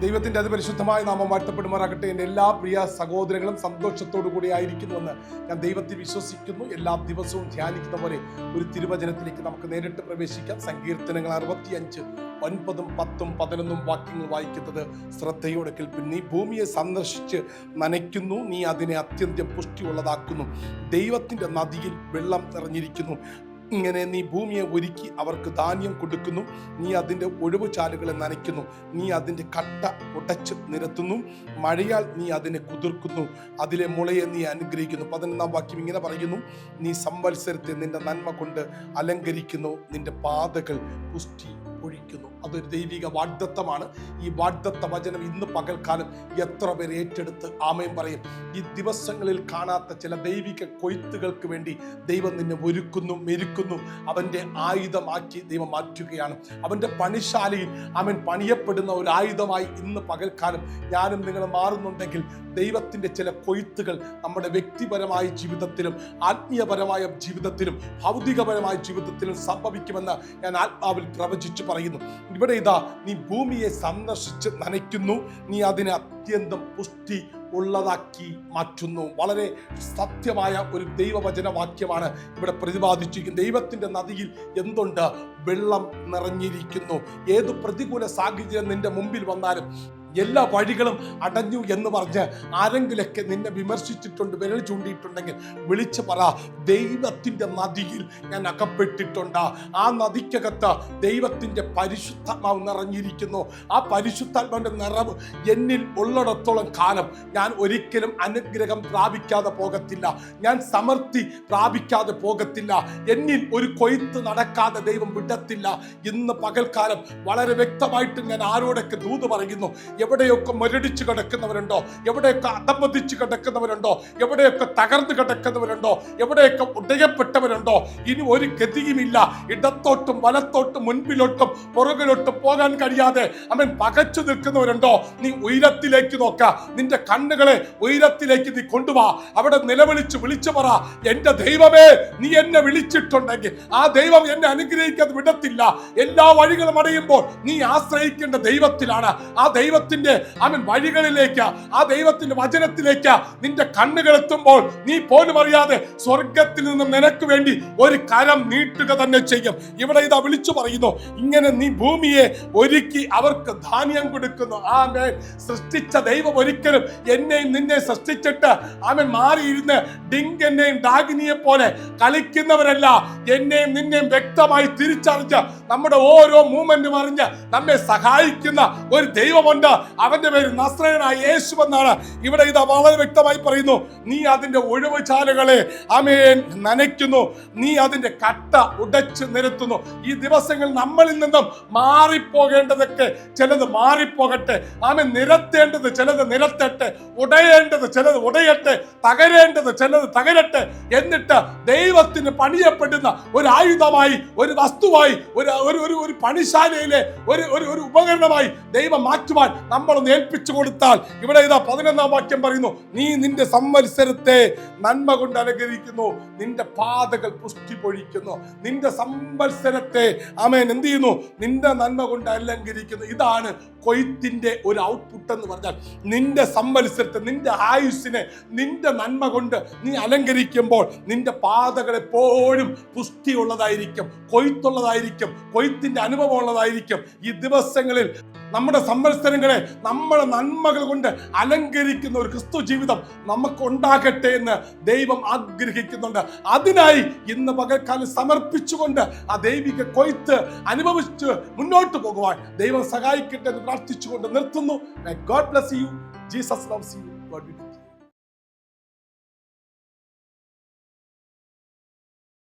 ദൈവത്തിന്റെ അതിപരിശുദ്ധമായ നാമം വാഴ്ത്തപ്പെടുമാറാകട്ടെ. എന്റെ എല്ലാ പ്രിയ സഹോദരങ്ങളും സന്തോഷത്തോടു കൂടി ആയിരിക്കുന്നുവെന്ന് ഞാൻ ദൈവത്തിൽ വിശ്വസിക്കുന്നു. എല്ലാ ദിവസവും ധ്യാനിക്കുന്ന പോലെ ഒരു തിരുവചനത്തിലേക്ക് നമുക്ക് നേരിട്ട് പ്രവേശിക്കാം. സങ്കീർത്തനങ്ങൾ അറുപത്തിയഞ്ച് ഒൻപതും പത്തും പതിനൊന്നും വാക്യങ്ങൾ വായിക്കുന്നത് ശ്രദ്ധയോടെ കേൾപ്പിൻ. നീ ഭൂമിയെ സന്ദർശിച്ച് നനയ്ക്കുന്നു. നീ അതിനെ അത്യന്തം പുഷ്ടിയുള്ളതാക്കുന്നു. ദൈവത്തിന്റെ നദിയിൽ വെള്ളം നിറഞ്ഞിരിക്കുന്നു. ഇങ്ങനെ നീ ഭൂമിയെ ഒരുക്കി അവർക്ക് ധാന്യം കൊടുക്കുന്നു. നീ അതിന്റെ ഒഴിവുചാലുകളെ നനയ്ക്കുന്നു. നീ അതിന്റെ കട്ട ഉടച്ച് നിരത്തുന്നു. മഴയാൽ നീ അതിനെ കുതിർക്കുന്നു. അതിലെ മുളയെ നീ അനുഗ്രഹിക്കുന്നു. പതിനൊന്നാം വാക്യം ഇങ്ങനെ പറയുന്നു. നീ സംവത്സരത്തെ നിന്റെ നന്മ കൊണ്ട് അലങ്കരിക്കുന്നു. നിന്റെ പാതകൾ പുഷ്ടി ഒഴിക്കുന്നു. അതൊരു ദൈവിക വാഗ്ദത്തമാണ്. ഈ വാഗ്ദത്ത വചനം ഇന്ന് പകൽക്കാലം എത്ര പേർ ഏറ്റെടുത്ത് ആമയം പറയും. ഈ ദിവസങ്ങളിൽ കാണാത്ത ചില ദൈവിക കൊയ്ത്തുകൾക്ക് വേണ്ടി ദൈവം നിന്നെ ഒരുക്കുന്നു മെരുക്കുന്നു. അവന്റെ ആയുധമാക്കി ദൈവം മാറ്റുകയാണ്. അവന്റെ പണിശാലയിൽ അവൻ പണിയപ്പെടുന്ന ഒരു ആയുധമായി ഇന്ന് പകൽക്കാലം ഞാനും നിങ്ങൾ മാറുന്നുണ്ടെങ്കിൽ ദൈവത്തിന്റെ ചില കൊയ്ത്തുകൾ നമ്മുടെ വ്യക്തിപരമായ ജീവിതത്തിലും ആത്മീയപരമായ ജീവിതത്തിലും ഭൗതികപരമായ ജീവിതത്തിലും സംഭവിക്കുമെന്ന് ഞാൻ ആത്മാവിൽ പ്രവചിച്ചു. പറയുന്നു. ഇവിടെ ഇതാ നീ ഭൂമിയെ സന്ദർശിച്ച് നനയ്ക്കുന്നു. നീ അതിനെ അത്യന്തം പുഷ്ടി ഉള്ളതാക്കി മാറ്റുന്നു. വളരെ സത്യമായ ഒരു ദൈവവചന വാക്യമാണ് ഇവിടെ പ്രതിപാദിച്ചിരിക്കുന്നത് ദൈവത്തിന്റെ നദിയിൽ എന്തുണ്ട്? വെള്ളം നിറഞ്ഞിരിക്കുന്നു. ഏത് പ്രതികൂല സാഹചര്യം നിന്റെ മുമ്പിൽ വന്നാലും എല്ലാ വഴികളും അടഞ്ഞു എന്ന് പറഞ്ഞ് ആരെങ്കിലൊക്കെ നിന്നെ വിമർശിച്ചിട്ടുണ്ട് വിരൽ ചൂണ്ടിയിട്ടുണ്ടെങ്കിൽ വിളിച്ചു പറ ദൈവത്തിന്റെ നദിയിൽ ഞാൻ അകപ്പെട്ടിട്ടുണ്ട്. ആ നദിക്കകത്ത് ദൈവത്തിന്റെ പരിശുദ്ധാത്മാവ് നിറഞ്ഞിരിക്കുന്നു. ആ പരിശുദ്ധാത്മാവിന്റെ നിറവ് എന്നിൽ ഉള്ളിടത്തോളം കാലം ഞാൻ ഒരിക്കലും അനുഗ്രഹം പ്രാപിക്കാതെ പോകത്തില്ല. ഞാൻ സമൃദ്ധി പ്രാപിക്കാതെ പോകത്തില്ല. എന്നിൽ ഒരു കൊയ്ത്ത് നടക്കാതെ ദൈവം വിടത്തില്ല. ഇന്ന് പകൽക്കാലം വളരെ വ്യക്തമായിട്ട് ഞാൻ ആരോടൊക്കെ ദൂത് പറയുന്നു എവിടെയൊക്കെ മുരടിച്ച് കിടക്കുന്നവരുണ്ടോ? എവിടെയൊക്കെ അധമതിച്ച് കിടക്കുന്നവരുണ്ടോ? എവിടെയൊക്കെ തകർന്നു കിടക്കുന്നവരുണ്ടോ? എവിടെയൊക്കെ ഉടയപ്പെട്ടവരുണ്ടോ ഇനി ഒരു ഗതിയുമില്ല. ഇടത്തോട്ടും വലത്തോട്ടും മുൻപിലോട്ടും പുറകിലോട്ടും പോകാൻ കഴിയാതെ അവൻ പകച്ചു നിൽക്കുന്നവരുണ്ടോ? നീ ഉയരത്തിലേക്ക് നോക്ക. നിന്റെ കണ്ണുകളെ ഉയരത്തിലേക്ക് നീ കൊണ്ടുവാ. അവിടെ നിലവിളിച്ച് വിളിച്ചു പറ. എന്റെ ദൈവമേ നീ എന്നെ വിളിച്ചിട്ടുണ്ടെങ്കിൽ ആ ദൈവം എന്നെ അനുഗ്രഹിക്കാൻ വിടത്തില്ല. എല്ലാ വഴികളും അടയുമ്പോൾ നീ ആശ്രയിക്കേണ്ട ദൈവത്തിലാണ്. ആ ദൈവത്തിന്റെ അവൻ വഴികളിലേക്ക് ആ ദൈവത്തിന്റെ വചനത്തിലേക്ക് നിന്റെ കണ്ണുകൾ എത്തുമ്പോൾ നീ പോലും അറിയാതെ സ്വർഗത്തിൽ നിന്നും നിനക്ക് വേണ്ടി ഒരു കരം നീട്ടുക തന്നെ ചെയ്യും. ഇവിടെ ഇതാ വിളിച്ചു പറയുന്നു ഇങ്ങനെ നീ ഭൂമിയെ ഒരുക്കി അവർക്ക് ധാന്യം കൊടുക്കുന്നു. ആ ആമേൻ. സൃഷ്ടിച്ച ദൈവം ഒരിക്കലും എന്നെയും നിന്നെ സൃഷ്ടിച്ചിട്ട് അവൻ മാറിയിരുന്ന് എന്നെയും ഡാഗിനിയെ പോലെ കളിക്കുന്നവരല്ല. എന്നെയും നിന്നെയും വ്യക്തമായി തിരിച്ചറിഞ്ഞ് നമ്മുടെ ഓരോ മൂവ്മെന്റും അറിഞ്ഞ് നമ്മെ സഹായിക്കുന്ന ഒരു ദൈവമുണ്ട്. അവന്റെ പേര് നസ്രനായ യേശു എന്നാണ്. ഇവിടെ ഇത് വളരെ വ്യക്തമായി പറയുന്നു നീ അതിന്റെ ഒഴിവ് ചാലുകളെ അമേൻ നനയ്ക്കുന്നു. നീ അതിന്റെ കട്ട ഉടച്ചു നിരത്തുന്നു. ഈ ദിവസങ്ങൾ നമ്മളിൽ നിന്നും മാറിപ്പോകേണ്ടതൊക്കെ ചിലത് മാറിപ്പോകട്ടെ. ആമൻ നിരത്തേണ്ടത് ചിലത് നിരത്തട്ടെ. ഉടയേണ്ടത് ചിലത് ഉടയട്ടെ. തകരേണ്ടത് ചിലത് തകരട്ടെ. എന്നിട്ട് ദൈവത്തിന് പണിയപ്പെടുന്ന ഒരു ആയുധമായി ഒരു വസ്തുവായി ഒരു ഒരു ഒരു പണിശാലയിലെ ഒരു ഒരു ഉപകരണമായി ദൈവം മാറ്റുവാൻ നമ്മൾ ഏൽപ്പിച്ചു കൊടുത്താൽ ഇവിടെ ഇതാ പതിനൊന്നാം വാക്യം പറയുന്നു നീ നിന്റെ സംവത്സരത്തെ നന്മ കൊണ്ട് അനുഗ്രഹിക്കുന്നു നിന്റെ പാതകൾ പുഷ്ടി പൊഴിക്കുന്നു നിന്റെ സംവത്സരത്തെ അമേൻ എന്ത് ചെയ്യുന്നു? നിന്റെ നന്മ കൊണ്ട് അലങ്കരിക്കുന്നു. ഇതാണ് കൊയ്ത്തിന്റെ ഒരു ഔട്ട്പുട്ട് എന്ന് പറഞ്ഞാൽ നിന്റെ സംവത്സരത്തെ നിന്റെ ആയുസ്സിനെ നിന്റെ നന്മ കൊണ്ട് നീ അലങ്കരിക്കുമ്പോൾ നിന്റെ പാതകൾ എപ്പോഴും പുഷ്ടിയുള്ളതായിരിക്കും കൊയ്ത്തുള്ളതായിരിക്കും കൊയ്ത്തിന്റെ അനുഭവം ഉള്ളതായിരിക്കും ഈ ദിവസങ്ങളിൽ നമ്മുടെ സംവത്സരങ്ങളെ നമ്മുടെ നന്മകൾ കൊണ്ട് അലങ്കരിക്കുന്ന ഒരു ക്രിസ്തു ജീവിതം നമുക്ക് ഉണ്ടാകട്ടെ എന്ന് ദൈവം ആഗ്രഹിക്കുന്നുണ്ട്. അതിനായി ഇന്ന് പകൽക്കാലം സമർപ്പിച്ചുകൊണ്ട് ആ ദൈവിക കൊയ്ത്ത് അനുഭവിച്ച് മുന്നോട്ട് പോകുവാൻ ദൈവം സഹായിക്കട്ടെ എന്ന് പ്രാർത്ഥിച്ചുകൊണ്ട് നിർത്തുന്നു. God bless you Jesus loves you God